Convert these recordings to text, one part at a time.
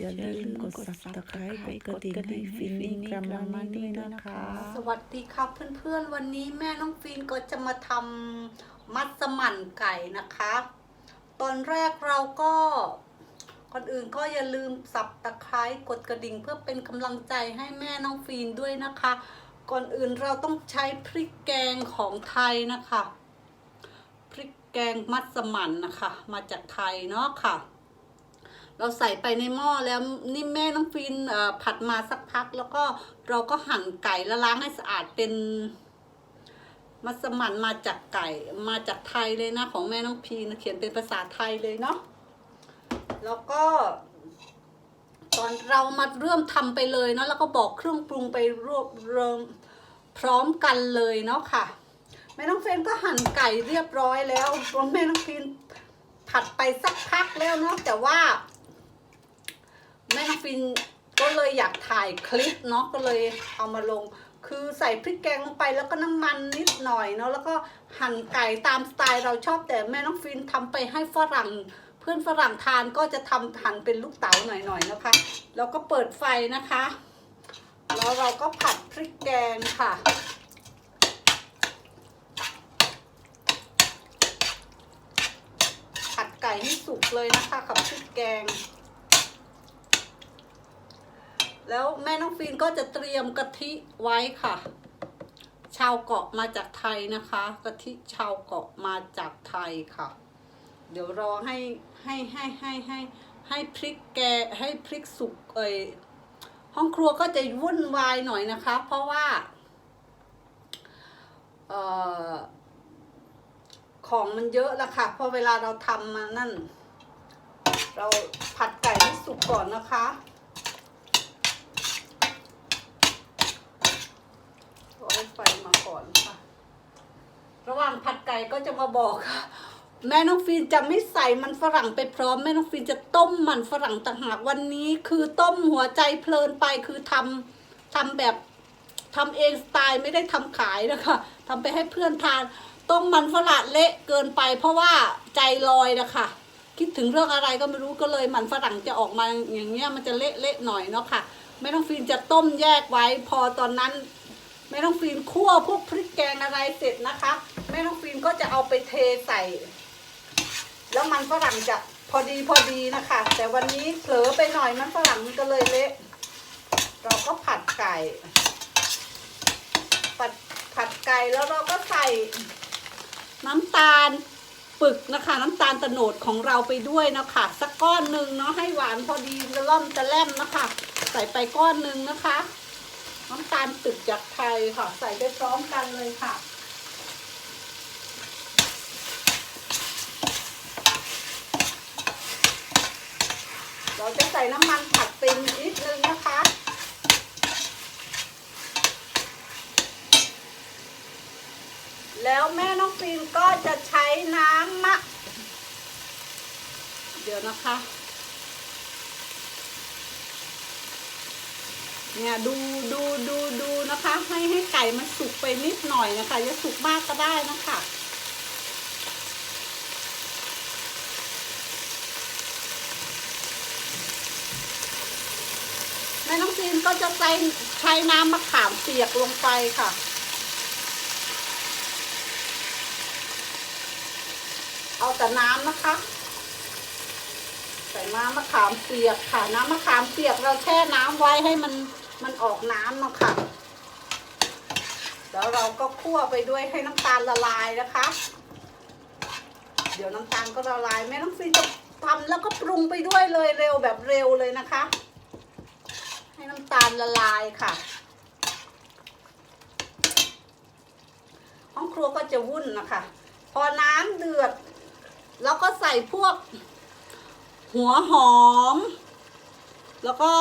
อย่าลืมกด subscribe กดกระดิ่งให้ฟินนี่กรัมมามันด้วยนะคะ สวัสดีครับเพื่อนๆ วันนี้แม่น้องฟินก็จะมาทำมัสมั่นไก่นะคะ ตอนแรกเราก็ก่อนอื่นก็อย่าลืมสับตะไคร้กดกระดิ่งเพื่อเป็นกำลังใจให้แม่น้องฟินด้วยนะคะ ก่อนอื่นเราต้องใช้พริกแกงของไทยนะคะ พริกแกงมัสมั่นนะคะ มาจากไทยเนาะค่ะ เราใส่ไปในหม้อแล้วนี่แม่น้องฟินผัดมาสักพัก แล้วก็เราก็หั่นไก่แล้วล้างให้สะอาดเป็นมัสมั่นมาจากไก่มาจากไทยเลยนะของแม่น้องพีนะเขียนเป็นภาษาไทยเลยเนาะแล้วก็ ตอนเรามาเริ่มทำไปเลยเนาะแล้วก็บอกเครื่องปรุงไปรวบรวมพร้อมกันเลยเนาะค่ะแม่น้องเฟนก็หั่นไก่เรียบร้อยแล้วรวมแม่น้องฟินผัดไปสักพักแล้วเนาะแต่ว่า แม่น้องฟินก็เลยอยากถ่ายคลิปเนาะก็เลยเอามาลง คือใส่พริกแกงลงไปแล้วก็น้ำมันนิดหน่อยเนาะแล้วก็หั่นไก่ตามสไตล์เราชอบแต่แม่น้องฟินทำไปให้ฝรั่งเพื่อนฝรั่งทานก็จะทำหั่นเป็นลูกเต๋าหน่อยๆนะคะ แล้วก็เปิดไฟนะคะ แล้วเราก็ผัดพริกแกงค่ะผัดไก่ให้สุกเลยนะคะกับพริกแกง แล้วแม่น้องฟินก็จะเตรียมกะทิไว้ค่ะ ชาวเกาะมาจากไทยนะคะกะทิชาวเกาะมาจากไทยค่ะ เดี๋ยวรอให้ให้ให้ให้ให้ให้พริกแกให้พริกสุกเอยห้องครัวก็จะวุ่นวายหน่อยนะคะ เพราะว่าเออของมันเยอะละค่ะพราะเวลาเราทำมานั่น เราผัดไก่ให้สุกก่อนนะคะ ร้อยไฟมาก่อนค่ะ ระหว่างผัดไก่ก็จะมาบอกค่ะแม่น้องฟินจะไม่ใส่มันฝรั่งไปพร้อมแม่น้องฟินจะต้มมันฝรั่งต่างหากวันนี้ คือต้มหัวใจเพลินไปคือทำทำแบบทำเองสไตล์ไม่ได้ทำขายนะคะทำไปให้เพื่อนทานต้มมันฝรั่งเละเกินไป เพราะว่าใจลอยนะคะคิดถึงเรื่องอะไรก็ไม่รู้ก็เลยมันฝรั่งจะออกมาอย่างเงี้ยมันจะเละเละๆหน่อยเนาะค่ะแม่น้องฟินจะต้มแยกไว้ พอตอนนั้น แม่น้องฟิล์มคั่วพวกพริกแกงอะไรเสร็จนะคะแม่น้องฟิล์มก็จะเอาไปเทใส่ แล้วมันฝรั่งจะพอดีพอดีนะคะ แต่วันนี้เผลอไปหน่อยมันฝรั่งมันก็เลยเละเราก็ผัดไก่ ผัดผัดไก่แล้วเราก็ใส่น้ำตาลปึกนะคะ น้ำตาลตะโนดของเราไปด้วยนะคะสักก้อนหนึ่งเนาะให้หวานพอดีจะล่อมจะแล่มนะคะ ใส่ไปก้อนหนึ่งนะคะ น้ำตาลตึกจากไทยค่ะ ใส่ไปพร้อมกันเลยค่ะเราจะใส่น้ำมันผัดเป็นนิดนึงนะคะแล้วแม่น้องฟินก็จะใช้น้ำมะ เดี๋ยวนะคะ เนี่ยดูดูดูดูนะคะ ให้ให้ไก่มันสุกไปนิดหน่อยนะคะอย่าสุกมากก็ได้นะคะแม่น้องจีนก็จะใส่ใช้น้ำมะขามเปียกลงไปค่ะเอาแต่น้ำนะคะ ใส่น้ำมะขามเปียกค่ะ น้ำมะขามเปียกเราแช่น้ำไว้ให้มัน มันออกน้ำอะค่ะแล้วเราก็คั่วไปด้วยให้น้ำตาลละลายนะคะ เดี๋ยวน้ำตาลก็ละลายแม่น้องฟินจะทำแล้วก็ปรุงไปด้วยเลยเร็วแบบเร็วเลยนะคะ ให้น้ำตาลละลายค่ะห้องครัวก็จะวุ่นนะคะ พอน้ำเดือด แล้วก็ใส่พวกหัวหอม แล้วก็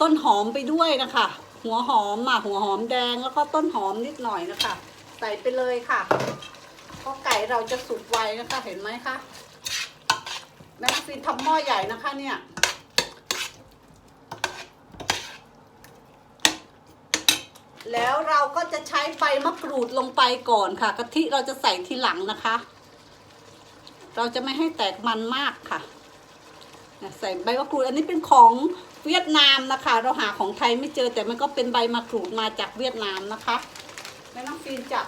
ต้นหอมไปด้วยนะคะ หัวหอมอะหัวหอมแดงแล้วก็ต้นหอมนิดหน่อยนะคะ ใส่ไปเลยค่ะเพราะไก่เราจะสุกไวนะคะเห็นไหมคะแม่น้องฟินทำหม้อใหญ่นะคะเนี่ยแล้วเราก็จะใช้ใบมะกรูดลงไปก่อนค่ะกะทิเราจะใส่ทีหลังนะคะ เราจะไม่ให้แตกมันมากค่ะ ใส่ใบมะกรูดอันนี้เป็นของเวียดนามนะคะ เราหาของไทยไม่เจอแต่มันก็เป็นใบมะกรูดมาจากเวียดนามนะคะแม่น้องฟินจะ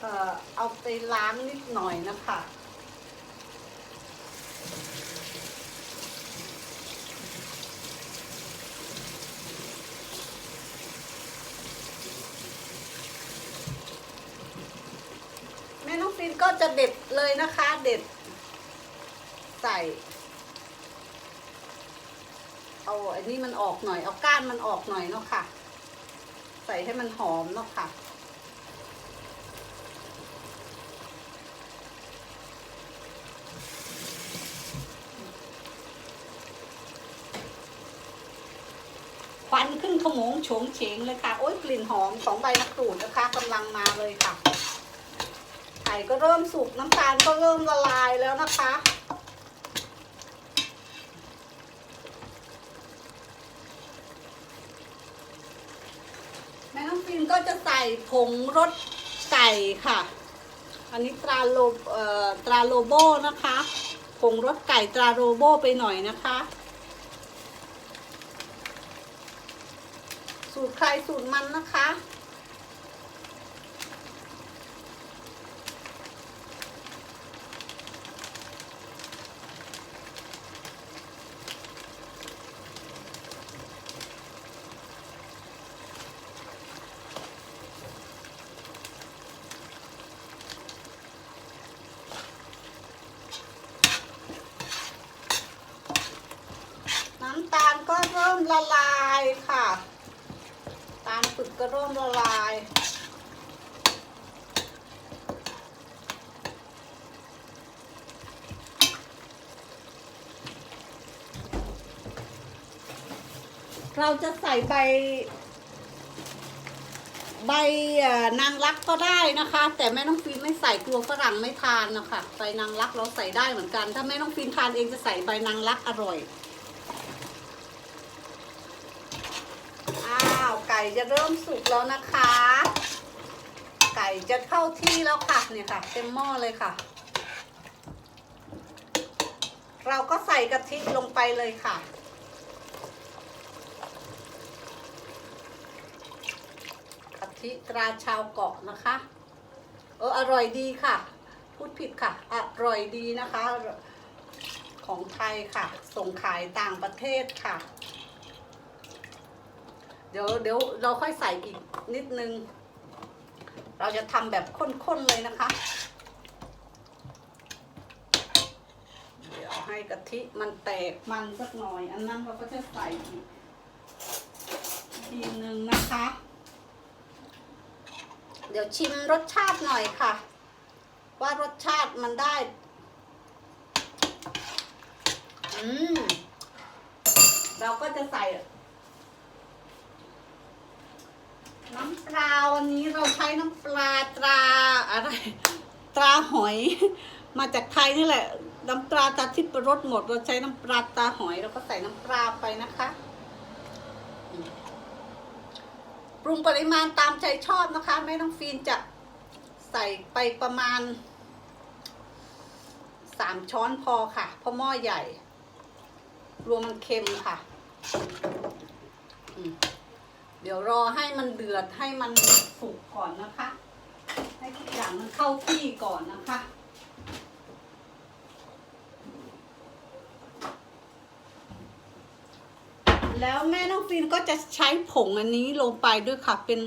เอ่อเอาไปล้างนิดหน่อยนะคะแม่น้องฟินก็จะเด็ดเลยนะคะ เด็ด ใส่ เอาอันนี้มันออกหน่อย เอาก้านมันออกหน่อยเนาะค่ะ ใส่ให้มันหอมเนาะค่ะควันขึ้นขโมงโฉงเฉงเลยค่ะ โอ้ยกลิ่นหอมของใบมะกรูดนะคะกำลังมาเลยค่ะไข่ก็เริ่มสุกน้ำตาลก็เริ่มละลายแล้วนะคะินก็จะใส่ผงรสไก่ค่ะ อันนี้ตราโลเอ่อตราโลโบนะคะผงรสไก่ตราโลโบไปหน่อยนะคะ สูตรใครสูตรมันนะคะ น้ำตาลก็เริ่มละลายค่ะ ตาล เริ่มละลาย เราจะใส่ใบ ใบนางรักก็ได้นะคะ แต่แม่น้องฟินไม่ใส่กลัวฝรั่งไม่ทานนะคะใบนางรักเราใส่ได้เหมือนกัน ถ้าแม่น้องฟินทานเองจะใส่ใบนางรักอร่อย อ้าวไก่จะเริ่มสุกแล้วนะคะ ไก่จะเข้าที่แล้วค่ะเนี่ยค่ะ เต็มหม้อเลยค่ะ เราก็ใส่กะทิลงไปเลยค่ะกะทิตราชาวเกาะนะคะ เอออร่อยดีค่ะ พูดผิดค่ะ อร่อยดีนะคะ ของไทยค่ะ ส่งขายต่างประเทศค่ะ เดี๋ยวเดี๋ยวเราค่อยใส่อีกนิดนึง เราจะทำแบบข้นๆเลยนะคะ เดี๋ยวให้กะทิมันแตกมันสักหน่อย อันนั้นเราก็จะใส่อีกทีนึงนะคะ เดี๋ยวชิมรสชาติหน่อยค่ะ ว่ารสชาติมันได้ อืมเราก็จะใส่ น้ำปลาวันนี้เราใช้น้ำปลาตราอะไร ตราหอย มาจากไทยนี่แหละ น้ำปลาตาทิพรสหมด เราใช้น้ำปลาตราหอยเราก็ใส่น้ำปลาไปนะคะปรุงปริมาณตามใจชอบนะคะแม่น้องฟีนจะใส่ไปประมาณสามช้อนพอค่ะเพราะหม้อใหญ่ รวมมันเค็มค่ะอืม เดี๋ยวรอให้มันเดือดให้มันสุกก่อนนะคะ ให้ทุกอย่างมันเข้าที่ก่อนนะคะแล้วแม่น้องฟินก็จะใช้ผงอันนี้ลงไปด้วยค่ะ เป็น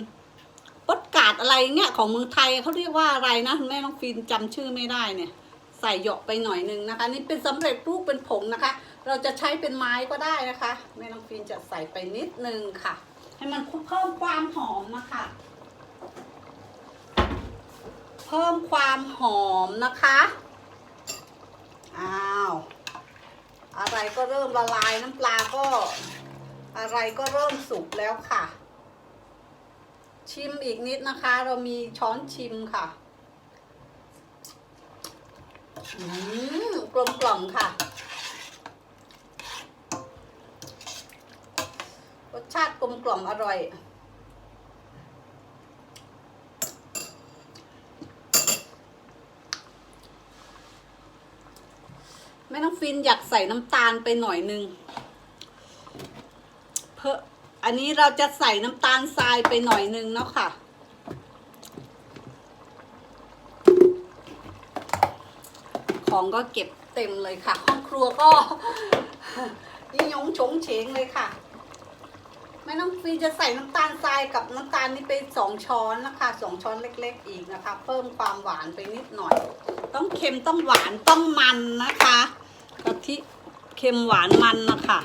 ปดกาดอะไรเงี้ยของเมืองไทยเขาเรียกว่าอะไรนะแม่น้องฟินจำชื่อไม่ได้เนี่ย ใส่หยาะไปหน่อยนึงนะคะ นี่เป็นสำเร็จรูปเป็นผงนะคะ เราจะใช้เป็นไม้ก็ได้นะคะ แม่น้องฟินจะใส่ไปนิดนึงค่ะ ให้มันเพิ่มความหอมนะคะ เพิ่มความหอมนะคะ อ้าว อะไรก็เริ่มละลายน้ำปลาก็ อะไรก็เริ่มสุกแล้วค่ะ ชิมอีกนิดนะคะ เรามีช้อนชิมค่ะ อืมกลมกล่อมค่ะ รสชาติกลมกล่อมอร่อย แม่น้องฟินอยากใส่น้ำตาลไปหน่อยนึงเพออันนี้เราจะใส่น้ำตาลทรายไปหน่อยนึงเนาะค่ะของก็เก็บเต็มเลยค่ะ ห้องครัวก็ยิ่งยงชงเฉงเลยค่ะ แม่น้องฟีจะใส่น้ำตาลทรายกับน้ำตาลนี่ไปสองช้อนนะคะสองช้อนเล็ก ๆ อีกนะคะ เพิ่มความหวานไปนิดหน่อย ต้องเค็มต้องหวานต้องมันนะคะกะทิเค็มหวานมันนะคะ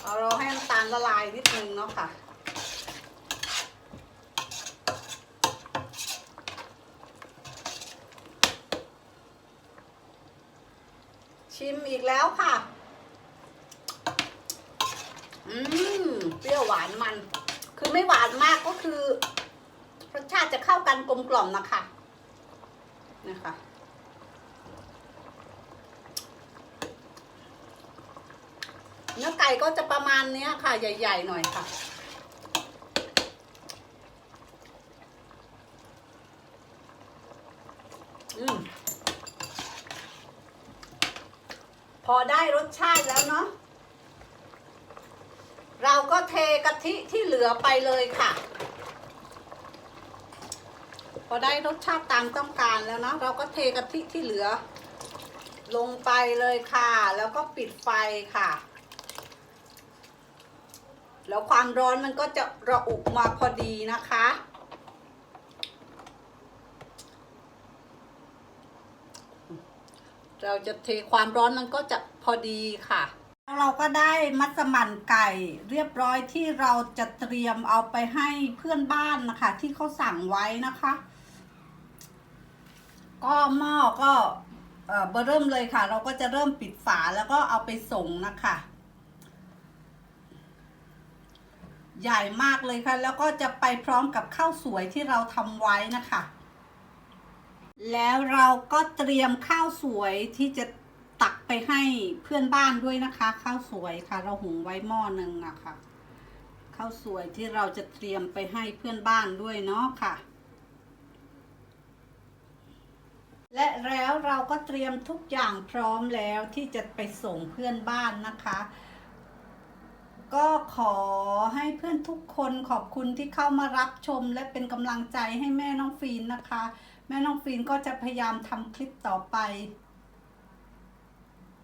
เอาเราให้น้ำตาลละลายนิดนึงเนาะค่ะ ชิมอีกแล้วค่ะ อืมเปรี้ยวหวานมัน คือไม่หวานมากก็คือรสชาติจะเข้ากันกลมกล่อมนะคะนะคะเนื้อไก่ก็จะประมาณเนี้ยค่ะ ใหญ่ ๆ หน่อยค่ะ อืม พ อได้รสชาติแล้วเนาะเราก็เทกะทิที่เหลือไปเลยค่ะ พอได้รสชาติตามต้องการแล้วเนาะเราก็เทกะทิที่เหลือ ลงไปเลยค่ะ แล้วก็ปิดไฟค่ะ แล้วความร้อนมันก็จะระอุมาพอดีนะคะ เราจะเทความร้อนมันก็จะพอดีค่ะ เราก็ได้มัสมั่นไก่เรียบร้อยที่เราจะเตรียมเอาไปให้เพื่อนบ้านนะคะ ที่เขาสั่งไว้นะคะ ก็หม้อก็เออเบอร์เริ่มเลยค่ะ เราก็จะเริ่มปิดฝาแล้วก็เอาไปส่งนะคะใหญ่มากเลยค่ะ แล้วก็จะไปพร้อมกับข้าวสวยที่เราทำไว้นะคะ แล้วเราก็เตรียมข้าวสวยที่จะตักไปให้เพื่อนบ้านด้วยนะคะ ข้าวสวยค่ะ เราหุงไว้หม้อหนึ่งนะคะข้าวสวยที่เราจะเตรียมไปให้เพื่อนบ้านด้วยเนาะค่ะ และแล้วเราก็เตรียมทุกอย่างพร้อมแล้วที่จะไปส่งเพื่อนบ้านนะคะ ก็ขอให้เพื่อนทุกคนขอบคุณที่เข้ามารับชมและเป็นกำลังใจให้แม่น้องฟีนนะคะ แม่น้องฟินก็จะพยายามทำคลิปต่อไป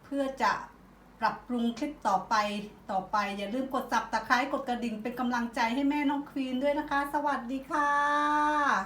เพื่อจะปรับปรุงคลิปต่อไปต่อไป อย่าลืมกดจับตะไคร้กดกระดิ่งเป็นกำลังใจให้แม่น้องควีนด้วยนะคะ สวัสดีค่ะ